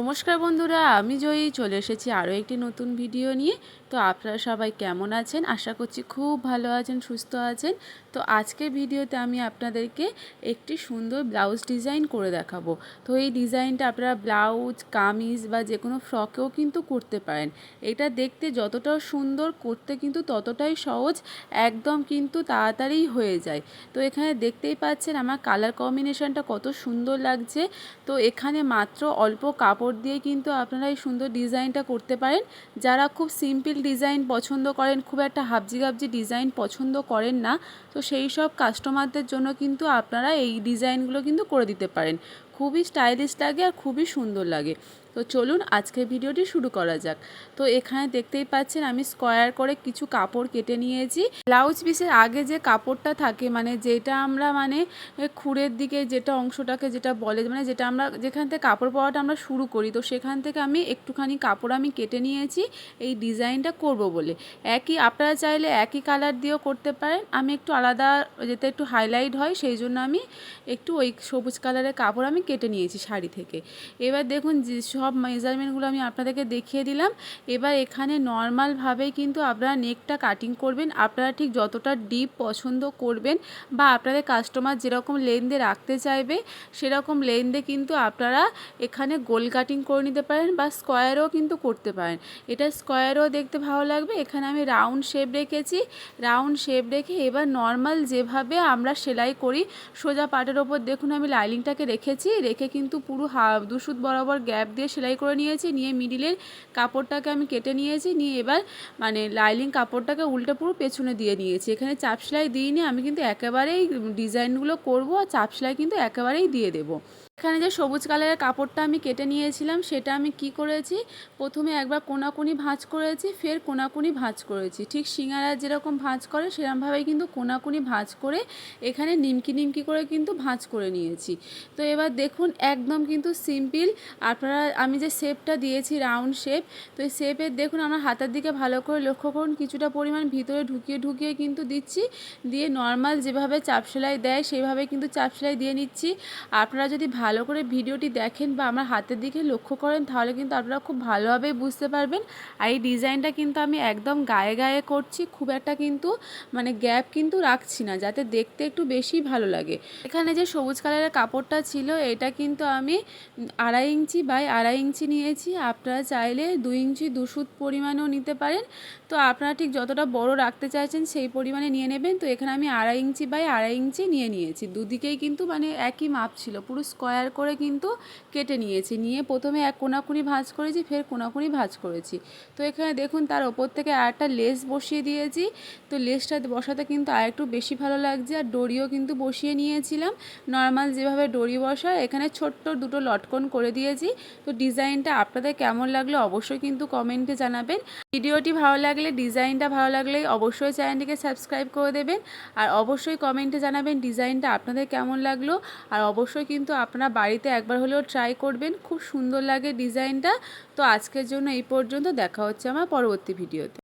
নমস্কার বন্ধুরা, আমি জয়ী। চলে এসেছি আরও একটি নতুন ভিডিও নিয়ে। তো আপনারা সবাই কেমন আছেন? আশা করছি খুব ভালো আছেন, সুস্থ আছেন। তো আজকের ভিডিওতে আমি আপনাদেরকে একটি সুন্দর ব্লাউজ ডিজাইন করে দেখাবো। তো এই ডিজাইনটা আপনারা ব্লাউজ, কামিজ বা যে কোনো ফ্রকেও কিন্তু করতে পারেন। এটা দেখতে যতটা সুন্দর, করতে কিন্তু ততটাই সহজ, একদম কিন্তু তাড়াতাড়ি হয়ে যায়। তো এখানে দেখতেই পাচ্ছেন আমার কালার কম্বিনেশনটা কত সুন্দর লাগছে। তো এখানে মাত্র অল্প কাপড় দিয়ে কিন্তু আপনারা এই সুন্দর ডিজাইনটা করতে পারেন। যারা খুব সিম্পল ডিজাইন পছন্দ করেন, খুব একটা হাবজি গাবজি ডিজাইন পছন্দ করেন না, তো সেই সব কাস্টমারদের জন্য কিন্তু আপনারা এই ডিজাইনগুলো কিন্তু করে দিতে পারেন। খুবই স্টাইলিশ লাগে আর খুবই সুন্দর লাগে। তো চলুন আজকের ভিডিওটি শুরু করা যাক। তো এখানে দেখতেই পাচ্ছেন আমি স্কোয়ার করে কিছু কাপড় কেটে নিয়েছি। ব্লাউজ পিসের আগে যে কাপড়টা থাকে মানে যেটা আমরা মানে খুঁড়ের দিকে যেটা অংশটাকে যেটা বলে মানে যেটা আমরা, যেখান থেকে কাপড় পাওয়াটা আমরা শুরু করি, তো সেখান থেকে আমি একটুখানি কাপড় আমি কেটে নিয়েছি, এই ডিজাইনটা করব বলে। একই, আপনারা চাইলে একই কালার দিয়েও করতে পারেন। আমি একটু আলাদা, যেতে একটু হাইলাইট হয়, সেই জন্য আমি একটু ওই সবুজ কালারের কাপড় আমি কেটে নিয়েছি শাড়ি থেকে। এবার দেখুন, যে সব মেজারমেন্টগুলো আমি আপনাদেরকে দেখিয়ে দিলাম। এবার এখানে নর্মালভাবেই কিন্তু আপনারা নেকটা কাটিং করবেন। আপনারা ঠিক যতটা ডিপ পছন্দ করবেন বা আপনাদের কাস্টমার যেরকম লেন্থে রাখতে চাইবে, সেরকম লেন্থে কিন্তু আপনারা এখানে গোল কাটিং করে নিতে পারেন বা স্কোয়ারও কিন্তু করতে পারেন। এটা স্কোয়ারও দেখতে ভালো লাগবে। এখানে আমি রাউন্ড শেপ রেখেছি। রাউন্ড শেপ রেখে এবার নর্মাল যেভাবে আমরা সেলাই করি, সোজা পাটের ওপর দেখুন আমি লাইনিংটাকে রেখেছি। রেখে কিন্তু পুরো হা দুশুদ বরাবর গ্যাপ দিয়ে সেলাই করে নিয়েছি, নিয়ে মিডিলের কাপড়টাকে আমি কেটে নিয়েছি, নিয়ে এবার মানে লাইলিং কাপড়টাকে উল্টে পুরো পেছনে দিয়ে নিয়েছি। এখানে চাপ সেলাই দিইনি, আমি কিন্তু একেবারেই ডিজাইনগুলো করব আর চাপ সেলাই কিন্তু একেবারেই দিয়ে দেবো। এখানে যে সবুজ কালারের কাপড়টা আমি কেটে নিয়েছিলাম, সেটা আমি কি করেছি? প্রথমে একবার কোনাকুনি ভাঁজ করেছি, ফের কোনাকুনি ভাঁজ করেছি। ঠিক সিঙ্গারা যেরকম ভাঁজ করে সেরকমভাবেই কিন্তু কোনাকুনি ভাঁজ করে এখানে নিমকি নিমকি করে কিন্তু ভাঁজ করে নিয়েছি। তো এবার দেখুন, একদম কিন্তু সিম্পল। আপনারা, আমি যে শেপটা দিয়েছি, রাউন্ড শেপ, তো এই শেপের দেখুন আমার হাতের দিকে ভালো করে লক্ষ্য করুন, কিছুটা পরিমাণ ভিতরে ঢুকিয়ে ঢুকিয়ে কিন্তু দিচ্ছি। দিয়ে নর্মাল যেভাবে চাপ সেলাই দেয়, সেভাবে কিন্তু চাপ সেলাই দিয়ে নিচ্ছি। আপনারা যদি ভালো করে ভিডিওটি দেখেন বা আমার হাতের দিকে লক্ষ্য করেন, তাহলে কিন্তু আপনারা খুব ভালোভাবে বুঝতে পারবেন। আর এই ডিজাইনটা কিন্তু আমি একদম গায়ে গায়ে করছি, খুব একটা কিন্তু মানে গ্যাপ কিন্তু রাখছি না, যাতে দেখতে একটু বেশি ভালো লাগে। এখানে যে সবুজ কালারের কাপড়টা ছিল, এটা কিন্তু আমি আড়াই ইঞ্চি বাই আড়াই ইঞ্চি নিয়েছি। আপনারা চাইলে দুই ইঞ্চি দুশুদ পরিমাণেও নিতে পারেন। তো আপনারা ঠিক যতটা বড় রাখতে চাইছেন, সেই পরিমাণে নিয়ে নেবেন। তো এখানে আমি আড়াই ইঞ্চি বাই আড়াই ইঞ্চি নিয়ে নিয়েছি। দুদিকেই কিন্তু মানে একই মাপ ছিল, পুরো স্কোয়ার করে কিন্তু কেটে নিয়েছি। নিয়ে প্রথমে এক কোনাকুনি ভাঁজ করেছি, ফের কোনাকুনি ভাঁজ করেছি। তো এখানে দেখুন তার ওপর থেকে আর একটা লেস বসিয়ে দিয়েছি। তো লেসটা বসাতে কিন্তু আর একটু বেশি ভালো লাগছে আর ডরিও কিন্তু বসিয়ে নিয়েছিলাম। নর্মাল যেভাবে ডরি বসায়, এখানে ছোট্ট দুটো লটকন করে দিয়েছি। তো ডিজাইনটা আপনাদের কেমন লাগল অবশ্যই কিন্তু কমেন্টে জানাবেন। ভিডিওটি ভালো লাগলে, ডিজাইনটা ভালো লাগলে অবশ্যই চ্যানেলটিকে সাবস্ক্রাইব করে দেবেন। আর অবশ্যই কমেন্টে জানাবেন ডিজাইনটা আপনাদের কেমন লাগল। আর অবশ্যই কিন্তু আপনারা বাড়িতে একবার হলেও ট্রাই করবেন। খুব সুন্দর লাগে ডিজাইনটা তো আজকের জন্য এই পর্যন্ত। দেখা হচ্ছে আমার পরবর্তী ভিডিওতে